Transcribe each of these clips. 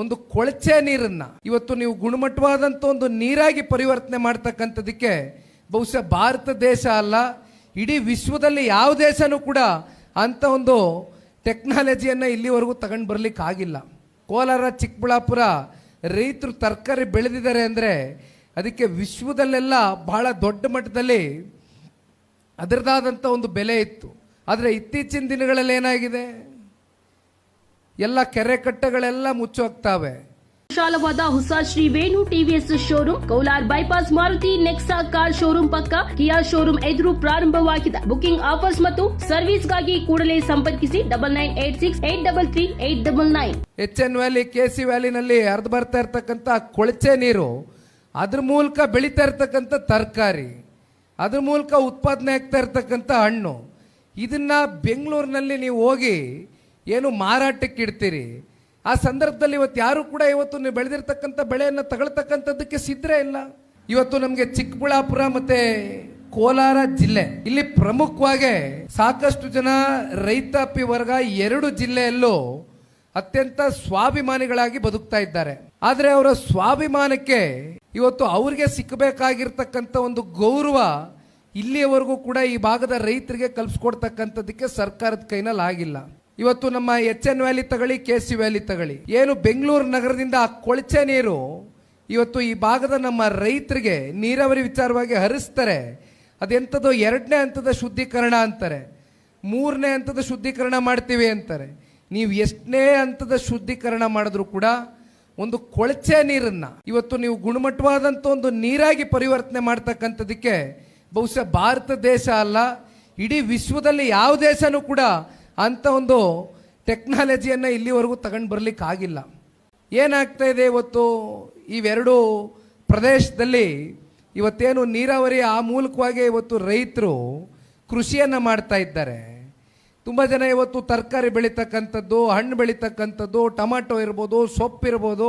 ಒಂದು ಕೊಳಚೆ ನೀರನ್ನ. ಇವತ್ತು ನೀವು ಗುಣಮಟ್ಟವಾದಂಥ ಒಂದು ನೀರಾಗಿ ಪರಿವರ್ತನೆ ಮಾಡ್ತಕ್ಕಂಥದಕ್ಕೆ ಬಹುಶಃ ಭಾರತ ದೇಶ ಅಲ್ಲ, ಇಡೀ ವಿಶ್ವದಲ್ಲಿ ಯಾವ ದೇಶನೂ ಕೂಡ ಅಂತ ಒಂದು ಟೆಕ್ನಾಲಜಿಯನ್ನು ಇಲ್ಲಿವರೆಗೂ ತಗೊಂಡು ಬರ್ಲಿಕ್ಕೆ ಆಗಿಲ್ಲ ಕೋಲಾರ, ಚಿಕ್ಕಬಳ್ಳಾಪುರ ರೈತರು ತರಕಾರಿ ಬೆಳೆದಿದ್ದಾರೆ ಅಂದರೆ ಅದಕ್ಕೆ ವಿಶ್ವದಲ್ಲೆಲ್ಲ ಬಹಳ ದೊಡ್ಡ ಮಟ್ಟದಲ್ಲಿ ಅದರದಾದಂಥ ಒಂದು ಬೆಲೆ ಇತ್ತು. ಆದರೆ ಇತ್ತೀಚಿನ ದಿನಗಳಲ್ಲಿ ಏನಾಗಿದೆ? ಎಲ್ಲ ಕೆರೆ ಕಟ್ಟೆಗಳೆಲ್ಲ ಮುಚ್ಚೋಗ್ತಾವೆ. ವಿಶಾಲವಾದ ಹೊಸ Shri Venu TVS showroom Kolar bypass Maruti Nexa car showroom ಪಕ್ಕ ಕಿಯಾ ಶೋರೂಮ್ ಎದುರು ಪ್ರಾರಂಭವಾಗಿದೆ. ಬುಕಿಂಗ್ ಆಫರ್ಸ್ ಮತ್ತು ಸರ್ವಿಸ್ಗಾಗಿ ಕೂಡಲೇ ಸಂಪರ್ಕಿಸಿ double nine eight six eight double three eight double nine. H N valley K C ವ್ಯಾಲಿನಲ್ಲಿ ಹರಿದು ಬರ್ತಾ ಇರ್ತಕ್ಕಂಥ ಕೊಳಚೆ ನೀರು ಅದ್ರ ಮೂಲಕ ಬೆಳೀತಾ ಇರ್ತಕ್ಕಂಥ ತರಕಾರಿ ಅದ್ರ ಮೂಲಕ ಉತ್ಪಾದನೆ ಆಗ್ತಾ ಇರ್ತಕ್ಕಂಥ ಹಣ್ಣು. ಇದನ್ನ ಬೆಂಗಳೂರಿನಲ್ಲಿ ನೀವು ಹೋಗಿ ಏನು ಮಾರಾಟಕ್ಕೆ ಇಡ್ತೀರಿ? ಆ ಸಂದರ್ಭದಲ್ಲಿ ಇವತ್ತು ಯಾರು ಕೂಡ ಇವತ್ತು ನೀವು ಬೆಳೆದಿರ್ತಕ್ಕಂಥ ಬೆಳೆಯನ್ನು ತಗೊಳ್ತಕ್ಕಂಥದ್ದಕ್ಕೆ ಸಿದ್ಧರೇ ಇಲ್ಲ. ಇವತ್ತು ನಮಗೆ ಚಿಕ್ಕಬಳ್ಳಾಪುರ ಮತ್ತೆ ಕೋಲಾರ ಜಿಲ್ಲೆ, ಇಲ್ಲಿ ಪ್ರಮುಖವಾಗಿ ಸಾಕಷ್ಟು ಜನ ರೈತಾಪಿ ವರ್ಗ ಎರಡು ಜಿಲ್ಲೆಯಲ್ಲೂ ಅತ್ಯಂತ ಸ್ವಾಭಿಮಾನಿಗಳಾಗಿ ಬದುಕ್ತಾ ಇದ್ದಾರೆ. ಆದರೆ ಅವರ ಸ್ವಾಭಿಮಾನಕ್ಕೆ ಇವತ್ತು ಅವ್ರಿಗೆ ಸಿಕ್ಕಬೇಕಾಗಿರ್ತಕ್ಕಂಥ ಒಂದು ಗೌರವ ಇಲ್ಲಿಯವರೆಗೂ ಕೂಡ ಈ ಭಾಗದ ರೈತರಿಗೆ ಕಲ್ಪಿಸ್ಕೊಡ್ತಕ್ಕಂಥದ್ದಕ್ಕೆ ಸರ್ಕಾರದ ಕೈನಲ್ಲಿ ಆಗಿಲ್ಲ. ಇವತ್ತು ನಮ್ಮ ಎಚ್ ಎನ್ ವ್ಯಾಲಿ ತಗೊಳ್ಳಿ ಕೆ ಸಿ ವ್ಯಾಲಿ ತಗೊಳ್ಳಿ ಏನು ಬೆಂಗಳೂರು ನಗರದಿಂದ ಆ ಕೊಳಚೆ ನೀರು ಇವತ್ತು ಈ ಭಾಗದ ನಮ್ಮ ರೈತರಿಗೆ ನೀರಾವರಿ ವಿಚಾರವಾಗಿ ಹರಿಸ್ತಾರೆ. ಅದೆಂಥದ್ದು ಎರಡನೇ ಹಂತದ ಶುದ್ಧೀಕರಣ ಅಂತಾರೆ. ಮೂರನೇ ಹಂತದ ಶುದ್ಧೀಕರಣ ಮಾಡ್ತೀವಿ ಅಂತಾರೆ. ನೀವು ಎಷ್ಟನೇ ಹಂತದ ಶುದ್ಧೀಕರಣ ಮಾಡಿದ್ರು ಕೂಡ ಒಂದು ಕೊಳಚೆ ನೀರನ್ನು ಇವತ್ತು ನೀವು ಗುಣಮಟ್ಟವಾದಂಥ ಒಂದು ನೀರಾಗಿ ಪರಿವರ್ತನೆ ಮಾಡ್ತಕ್ಕಂಥದಕ್ಕೆ ಬಹುಶಃ ಭಾರತ ದೇಶ ಅಲ್ಲ, ಇಡೀ ವಿಶ್ವದಲ್ಲಿ ಯಾವ ದೇಶನೂ ಕೂಡ ಅಂತ ಒಂದು ಟೆಕ್ನಾಲಜಿಯನ್ನು ಇಲ್ಲಿವರೆಗೂ ತಗೊಂಡು ಬರ್ಲಿಕ್ಕೆ ಆಗಿಲ್ಲ ಏನಾಗ್ತಾ ಇದೆ ಇವತ್ತು? ಇವೆರಡು ಪ್ರದೇಶದಲ್ಲಿ ಇವತ್ತೇನು ನೀರಾವರಿ ಆ ಮೂಲಕವಾಗಿ ಇವತ್ತು ರೈತರು ಕೃಷಿಯನ್ನು ಮಾಡ್ತಾ ಇದ್ದಾರೆ. ತುಂಬ ಜನ ಇವತ್ತು ತರಕಾರಿ ಬೆಳೀತಕ್ಕಂಥದ್ದು, ಹಣ್ಣು ಬೆಳೀತಕ್ಕಂಥದ್ದು, ಟೊಮಾಟೊ ಇರ್ಬೋದು, ಸೊಪ್ಪು ಇರ್ಬೋದು,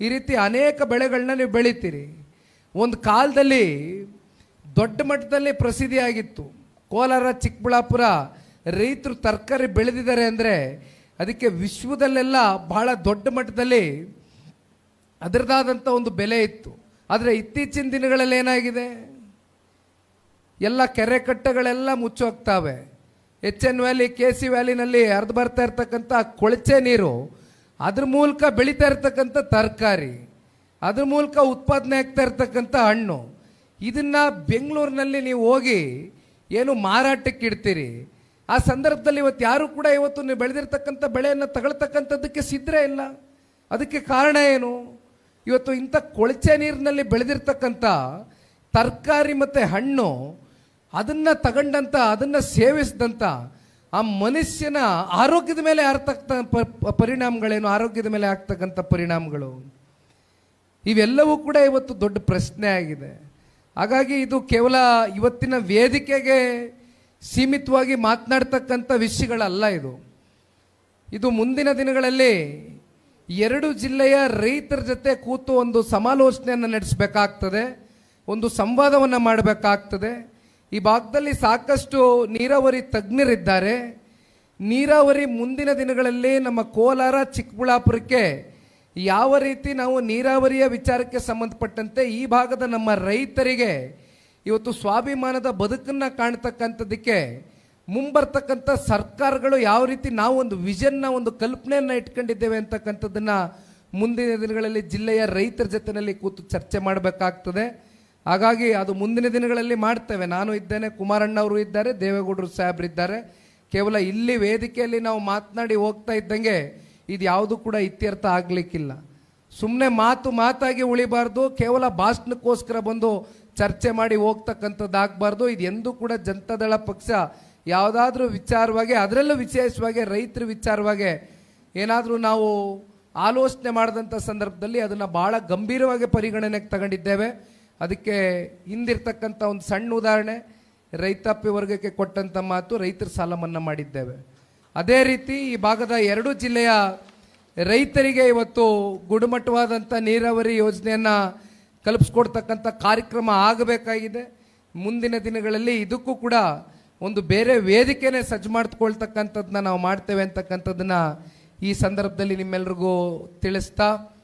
ಈ ರೀತಿ ಅನೇಕ ಬೆಳೆಗಳನ್ನ ನೀವು ಬೆಳಿತೀರಿ. ಒಂದು ಕಾಲದಲ್ಲಿ ದೊಡ್ಡ ಮಟ್ಟದಲ್ಲಿ ಪ್ರಸಿದ್ಧಿಯಾಗಿತ್ತು. ಕೋಲಾರ, ಚಿಕ್ಕಬಳ್ಳಾಪುರ ರೈತರು ತರಕಾರಿ ಬೆಳೆದಿದ್ದಾರೆ ಅಂದರೆ ಅದಕ್ಕೆ ವಿಶ್ವದಲ್ಲೆಲ್ಲ ಬಹಳ ದೊಡ್ಡ ಮಟ್ಟದಲ್ಲಿ ಅದರದಾದಂಥ ಒಂದು ಬೆಲೆ ಇತ್ತು. ಆದರೆ ಇತ್ತೀಚಿನ ದಿನಗಳಲ್ಲಿ ಏನಾಗಿದೆ? ಎಲ್ಲ ಕೆರೆ ಕಟ್ಟೆಗಳೆಲ್ಲ ಮುಚ್ಚೋಗ್ತಾವೆ. H N valley K C ವ್ಯಾಲಿನಲ್ಲಿ ಹರಿದು ಬರ್ತಾ ಇರ್ತಕ್ಕಂಥ ಕೊಳಚೆ ನೀರು ಅದ್ರ ಮೂಲಕ ಬೆಳೀತಾ ಇರ್ತಕ್ಕಂಥ ತರಕಾರಿ, ಅದ್ರ ಮೂಲಕ ಉತ್ಪಾದನೆ ಆಗ್ತಾ ಇರ್ತಕ್ಕಂಥ ಹಣ್ಣು. ಇದನ್ನು ಬೆಂಗಳೂರಿನಲ್ಲಿ ನೀವು ಹೋಗಿ ಏನು ಮಾರಾಟಕ್ಕೆ ಇಡ್ತೀರಿ? ಆ ಸಂದರ್ಭದಲ್ಲಿ ಇವತ್ತು ಯಾರು ಕೂಡ ಇವತ್ತು ನೀವು ಬೆಳೆದಿರ್ತಕ್ಕಂಥ ಬೆಳೆಯನ್ನು ತಗೊಳ್ತಕ್ಕಂಥದ್ದಕ್ಕೆ ಸಿದ್ಧರೇ ಇಲ್ಲ. ಅದಕ್ಕೆ ಕಾರಣ ಏನು? ಇವತ್ತು ಇಂಥ ಕೊಳಚೆ ನೀರಿನಲ್ಲಿ ಬೆಳೆದಿರ್ತಕ್ಕಂಥ ತರಕಾರಿ ಮತ್ತು ಹಣ್ಣು ಅದನ್ನು ತಗೊಂಡಂಥ ಅದನ್ನು ಸೇವಿಸಿದಂಥ ಆ ಮನುಷ್ಯನ ಆರೋಗ್ಯದ ಮೇಲೆ ಆರ್ತಕ್ಕಂಥ ಪ- ಪರಿಣಾಮಗಳೇನು? ಆರೋಗ್ಯದ ಮೇಲೆ ಆಗ್ತಕ್ಕಂಥ ಪರಿಣಾಮಗಳು. ಇವೆಲ್ಲವೂ ಕೂಡ ಇವತ್ತು ದೊಡ್ಡ ಪ್ರಶ್ನೆ ಆಗಿದೆ. ಹಾಗಾಗಿ ಇದು ಕೇವಲ ಇವತ್ತಿನ ವೇದಿಕೆಗೆ ಸೀಮಿತವಾಗಿ ಮಾತನಾಡ್ತಕ್ಕಂಥ ವಿಷಯಗಳಲ್ಲ ಇದು. ಇದು ಮುಂದಿನ ದಿನಗಳಲ್ಲಿ ಎರಡು ಜಿಲ್ಲೆಯ ರೈತರ ಜೊತೆ ಕೂತು ಒಂದು ಸಮಾಲೋಚನೆಯನ್ನು ನಡೆಸಬೇಕಾಗ್ತದೆ, ಒಂದು ಸಂವಾದವನ್ನು ಮಾಡಬೇಕಾಗ್ತದೆ. ಈ ಭಾಗದಲ್ಲಿ ಸಾಕಷ್ಟು ನೀರಾವರಿ ತಜ್ಞರಿದ್ದಾರೆ. ನೀರಾವರಿ ಮುಂದಿನ ದಿನಗಳಲ್ಲಿ ನಮ್ಮ ಕೋಲಾರ, ಚಿಕ್ಕಬಳ್ಳಾಪುರಕ್ಕೆ ಯಾವ ರೀತಿ ನಾವು ನೀರಾವರಿಯ ವಿಚಾರಕ್ಕೆ ಸಂಬಂಧಪಟ್ಟಂತೆ ಈ ಭಾಗದ ನಮ್ಮ ರೈತರಿಗೆ ಇವತ್ತು ಸ್ವಾಭಿಮಾನದ ಬದುಕನ್ನ ಕಾಣ್ತಕ್ಕಂಥದ್ದಕ್ಕೆ ಮುಂಬರ್ತಕ್ಕಂಥ ಸರ್ಕಾರಗಳು ಯಾವ ರೀತಿ ನಾವು ಒಂದು ವಿಷನ್ನ, ಒಂದು ಕಲ್ಪನೆಯನ್ನ ಇಟ್ಕೊಂಡಿದ್ದೇವೆ ಅಂತಕ್ಕಂಥದ್ದನ್ನ ಮುಂದಿನ ದಿನಗಳಲ್ಲಿ ಜಿಲ್ಲೆಯ ರೈತರ ಜೊತೆಯಲ್ಲಿ ಕೂತು ಚರ್ಚೆ ಮಾಡಬೇಕಾಗ್ತದೆ. ಹಾಗಾಗಿ ಅದು ಮುಂದಿನ ದಿನಗಳಲ್ಲಿ ಮಾಡ್ತೇವೆ. ನಾನು ಇದ್ದೇನೆ, ಕುಮಾರಣ್ಣ ಅವರು ಇದ್ದಾರೆ, ದೇವೇಗೌಡರು ಸಾಹೇಬ್ರು ಇದ್ದಾರೆ. ಕೇವಲ ಇಲ್ಲಿ ವೇದಿಕೆಯಲ್ಲಿ ನಾವು ಮಾತನಾಡಿ ಹೋಗ್ತಾ ಇದ್ದಂಗೆ ಇದು ಯಾವುದು ಕೂಡ ಇತ್ಯರ್ಥ ಆಗ್ಲಿಕ್ಕಿಲ್ಲ. ಸುಮ್ಮನೆ ಮಾತು ಮಾತಾಗಿ ಉಳಿಬಾರ್ದು, ಕೇವಲ ಭಾಷಣಕ್ಕೋಸ್ಕರ ಬಂದು ಚರ್ಚೆ ಮಾಡಿ ಹೋಗ್ತಕ್ಕಂಥದ್ದಾಗಬಾರ್ದು. ಇದು ಎಂದೂ ಕೂಡ ಜನತಾದಳ ಪಕ್ಷ. ಯಾವುದಾದ್ರೂ ವಿಚಾರವಾಗಿ, ಅದರಲ್ಲೂ ವಿಶೇಷವಾಗಿ ರೈತರ ವಿಚಾರವಾಗಿ ಏನಾದರೂ ನಾವು ಆಲೋಚನೆ ಮಾಡಿದಂಥ ಸಂದರ್ಭದಲ್ಲಿ ಅದನ್ನು ಭಾಳ ಗಂಭೀರವಾಗಿ ಪರಿಗಣನೆಗೆ ತಗೊಂಡಿದ್ದೇವೆ. ಅದಕ್ಕೆ ಹಿಂದಿರ್ತಕ್ಕಂಥ ಒಂದು ಸಣ್ಣ ಉದಾಹರಣೆ, ರೈತಾಪಿ ವರ್ಗಕ್ಕೆ ಕೊಟ್ಟಂಥ ಮಾತು ರೈತರ ಸಾಲ ಮನ್ನಾ ಮಾಡಿದ್ದೇವೆ. ಅದೇ ರೀತಿ ಈ ಭಾಗದ ಎರಡು ಜಿಲ್ಲೆಯ ರೈತರಿಗೆ ಇವತ್ತು ಗುಣಮಟ್ಟವಾದಂಥ ನೀರಾವರಿ ಯೋಜನೆಯನ್ನು ಕಲ್ಪಿಸ್ಕೊಡ್ತಕ್ಕಂಥ ಕಾರ್ಯಕ್ರಮ ಆಗಬೇಕಾಗಿದೆ. ಮುಂದಿನ ದಿನಗಳಲ್ಲಿ ಇದಕ್ಕೂ ಕೂಡ ಒಂದು ಬೇರೆ ವೇದಿಕೆನೇ ಸಜ್ಜು ಮಾಡ್ಕೊಳ್ತಕ್ಕಂಥದ್ದನ್ನ ನಾವು ಮಾಡ್ತೇವೆ ಅಂತಕ್ಕಂಥದ್ದನ್ನ ಈ ಸಂದರ್ಭದಲ್ಲಿ ನಿಮ್ಮೆಲ್ರಿಗೂ ತಿಳಿಸ್ತಾ